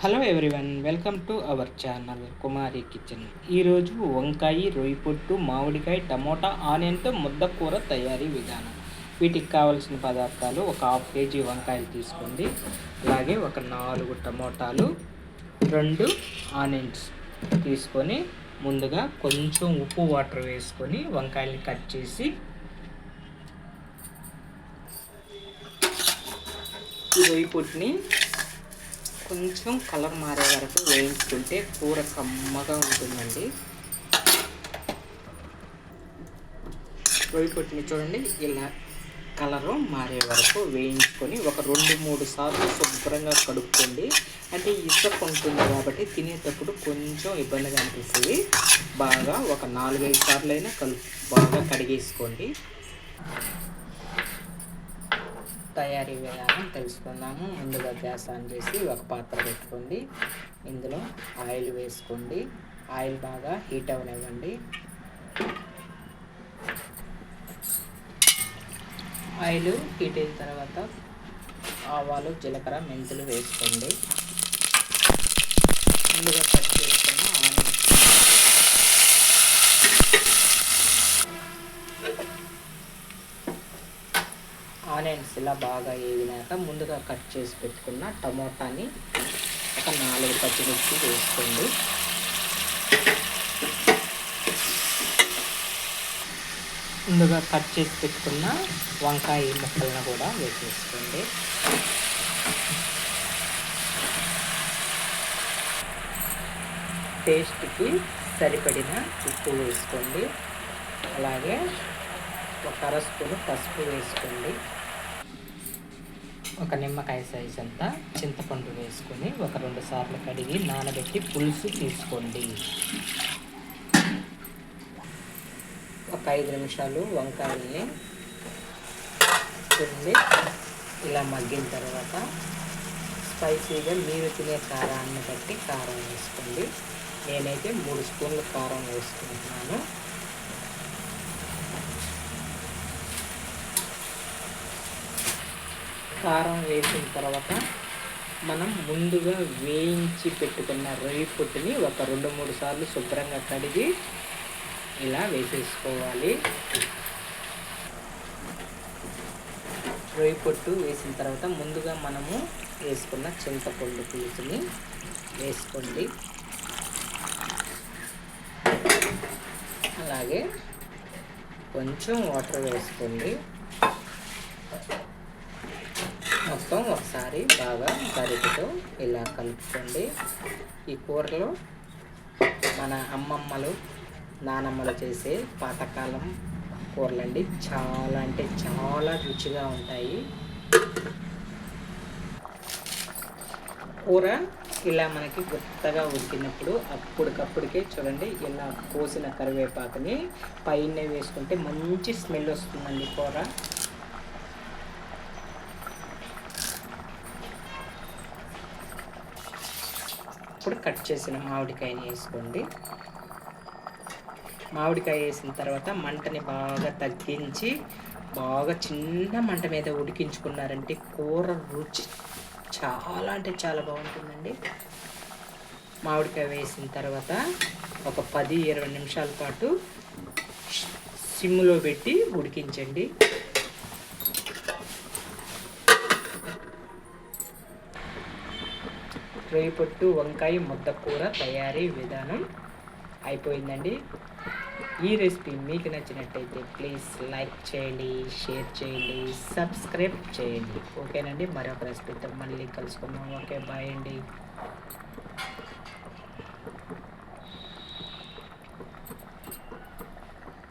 Hello everyone welcome to our channel Kumari kitchen ఈరోజు వంకాయ రొయ్యి పొట్టు మామిడికాయ టమోటా ఆనియన్తో ముద్ద కూర తయారీ విధానం. వీటికి కావలసిన పదార్థాలు ఒక హాఫ్ కేజీ వంకాయలు తీసుకోండి. అలాగే ఒక నాలుగు టమోటాలు రెండు ఆనియన్స్ తీసుకొని ముందుగా కొంచెం ఉప్పు వాటర్ వేసుకొని వంకాయల్ని కట్ చేసి రొయ్యి పొట్టుని కొంచెం కలర్ మారే వరకు వేయించుకుంటే కూర కమ్మగా ఉంటుందండి. రొయ్యి కొట్టిన చూడండి ఇలా కలరు మారే వరకు వేయించుకొని ఒక రెండు మూడు సార్లు శుభ్రంగా కడుక్కోండి. అంటే ఇసుక ఉంటుంది కాబట్టి తినేటప్పుడు కొంచెం ఇబ్బందిగా అనిపిస్తుంది. బాగా ఒక నాలుగైదు సార్లు అయినా కలు బాగా కడిగేసుకోండి. తయారీ విధానం తెలుసుకుందాము. ముందుగా గ్యాస్ ఆన్ చేసి ఒక పాత్ర పెట్టుకోండి. ఇందులో ఆయిల్ వేసుకోండి. ఆయిల్ బాగా హీట్ అవనివ్వండి. ఆయిల్ హీట్ అయిన తర్వాత ఆవాలు జీలకర్ర మెంతులు వేసుకోండి. ముందుగా కట్ చేసుకున్న ఆనియన్స్ ఇలా బాగా వేగినాక ముందుగా కట్ చేసి పెట్టుకున్న టమోటాని ఒక నాలుగు పచ్చిమిర్చి వేసుకోండి. ముందుగా కట్ చేసి పెట్టుకున్న వంకాయ ముక్కలను కూడా వేసేసుకోండి. టేస్ట్కి సరిపడిన ఉప్పు వేసుకోండి. అలాగే ఒక అర స్పూన్ పసుపు వేసుకోండి. ఒక నిమ్మకాయ సైజ్ అంతా చింతపండు వేసుకొని ఒక రెండు సార్లు కడిగి నానబెట్టి పులుసు తీసుకోండి. ఒక ఐదు నిమిషాలు వంకాయల్ని తిండి ఇలా మగ్గిన తర్వాత స్పైసీగా మీరు తినే కారాన్ని బట్టి కారం వేసుకోండి. నేనైతే మూడు స్పూన్లు కారం వేసుకుంటున్నాను. కారం వేసిన తర్వాత మనం ముందుగా వేయించి పెట్టుకున్న రొయ్యి పొట్టుని ఒక రెండు మూడు సార్లు శుభ్రంగా కడిగి ఇలా వేసేసుకోవాలి. రొయ్యి పొట్టు వేసిన తర్వాత ముందుగా మనము వేసుకున్న చింతపండు పులుసుని వేసుకోండి. అలాగే కొంచెం వాటర్ వేసుకోండి. మొత్తం ఒకసారి బాగా గరిటతో ఇలా కలుపుకోండి. ఈ కూరలో మన అమ్మమ్మలు నానమ్మలు చేసే పాతకాలం కూరలండి. చాలా అంటే చాలా రుచిగా ఉంటాయి. కూర ఇలా మనకి గుత్తగా ఉడికినప్పుడు అప్పటికప్పటికే చూడండి ఇలా కోసిన కరివేపాకుని పైన వేసుకుంటే మంచి స్మెల్ వస్తుందండి కూర. అప్పుడు కట్ చేసిన మామిడికాయని వేసుకోండి. మామిడికాయ వేసిన తర్వాత మంటని బాగా తగ్గించి బాగా చిన్న మంట మీద ఉడికించుకున్నారంటే కూర రుచి చాలా అంటే చాలా బాగుంటుందండి. మామిడికాయ వేసిన తర్వాత ఒక పది ఇరవై నిమిషాల పాటు సిమ్లో పెట్టి ఉడికించండి. రొయ్యి పొట్టు వంకాయ ముద్ద కూర తయారీ విధానం అయిపోయిందండి. ఈ రెసిపీ మీకు నచ్చినట్టయితే ప్లీజ్ లైక్ చేయండి షేర్ చేయండి సబ్స్క్రైబ్ చేయండి. ఓకేనండి మరొక రెసిపీతో మళ్ళీ కలుసుకుందాం. ఓకే బాయ్ అండి.